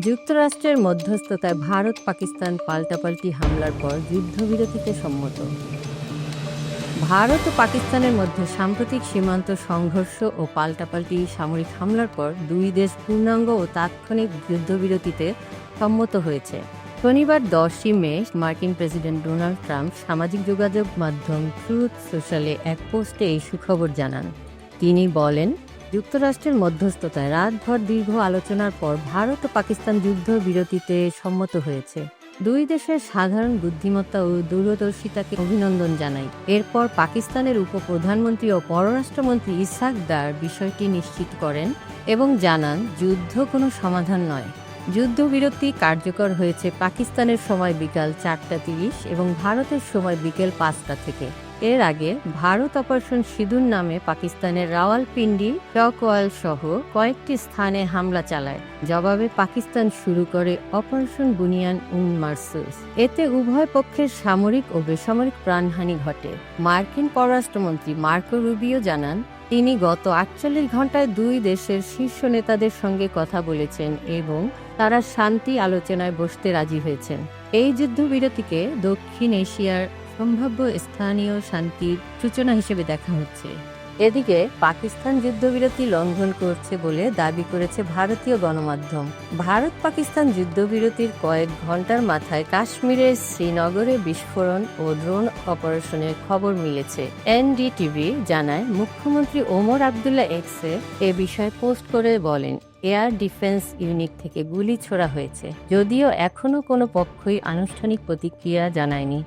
যুক্তরাষ্ট্রের মধ্যস্থতায় ভারত পাকিস্তান পাল্টাপাল্টি হামলার পর যুদ্ধবিরতিতে সম্মত। ভারত ও পাকিস্তানের মধ্যে সাম্প্রতিক সীমান্ত সংঘর্ষ ও পাল্টাপাল্টি সামরিক হামলার পর দুই দেশ পূর্ণাঙ্গ ও তাৎক্ষণিক যুদ্ধবিরতিতে সম্মত হয়েছে। শনিবার দশই মে মার্কিন প্রেসিডেন্ট ডোনাল্ড ট্রাম্প সামাজিক যোগাযোগ মাধ্যম ট্রুথ সোশ্যালে এক পোস্টে এই সুখবর জানান। তিনি বলেন যুক্তরাষ্ট্রের মধ্যস্থতায় রাতভর দীর্ঘ আলোচনার পর ভারত ও পাকিস্তান যুদ্ধ বিরতিতে সম্মত হয়েছে। দুই দেশের সাধারণ বুদ্ধিমত্তা ও দূরদর্শিতাকে অভিনন্দন জানাই। এরপর পাকিস্তানের উপপ্রধানমন্ত্রী ও পররাষ্ট্রমন্ত্রী ইসাক দার বিষয়টি নিশ্চিত করেন এবং জানান, যুদ্ধ কোনো সমাধান নয়। যুদ্ধবিরতি কার্যকর হয়েছে পাকিস্তানের সময় বিকাল চারটা তিরিশ এবং ভারতের সময় বিকেল পাঁচটা থেকে। এর আগে ভারত অপারেশন সিঁদুর নামে পাকিস্তানের রাওয়ালপিন্ডি টকওয়াল সহ কয়েকটি স্থানে হামলা চালায়। জবাবে পাকিস্তান শুরু করে অপারেশন বুনিয়ান উন মার্সুস। এতে উভয় পক্ষের সামরিক ও বেসামরিক প্রাণহানি ঘটে। মার্কিন পররাষ্ট্রমন্ত্রী মার্কো রুবিও জানান, তিনি গত আটচল্লিশ ঘন্টায় দুই দেশের শীর্ষ নেতাদের সঙ্গে কথা বলেছেন এবং তারা শান্তি আলোচনায় বসতে রাজি হয়েছেন। এই যুদ্ধবিরতিকে দক্ষিণ এশিয়ার সম্ভাব্য স্থানীয় শান্তির সূচনা হিসেবে দেখা হচ্ছে। এদিকে পাকিস্তান যুদ্ধবিরতি লঙ্ঘন করছে বলে দাবি করেছে ভারতীয় গণমাধ্যম। ভারত পাকিস্তান যুদ্ধবিরতির কয়েক ঘণ্টার মাথায় কাশ্মীরের শ্রীনগরে বিস্ফোরণ ও ড্রোন অপারেশনের খবর মিলেছে। এনডিটিভি জানায়, মুখ্যমন্ত্রী ওমর আবদুল্লাহ এক্সে এ বিষয়ে পোস্ট করে বলেন, এয়ার ডিফেন্স ইউনিট থেকে গুলি ছোড়া হয়েছে। যদিও এখনও কোনো পক্ষই আনুষ্ঠানিক প্রতিক্রিয়া জানায়নি।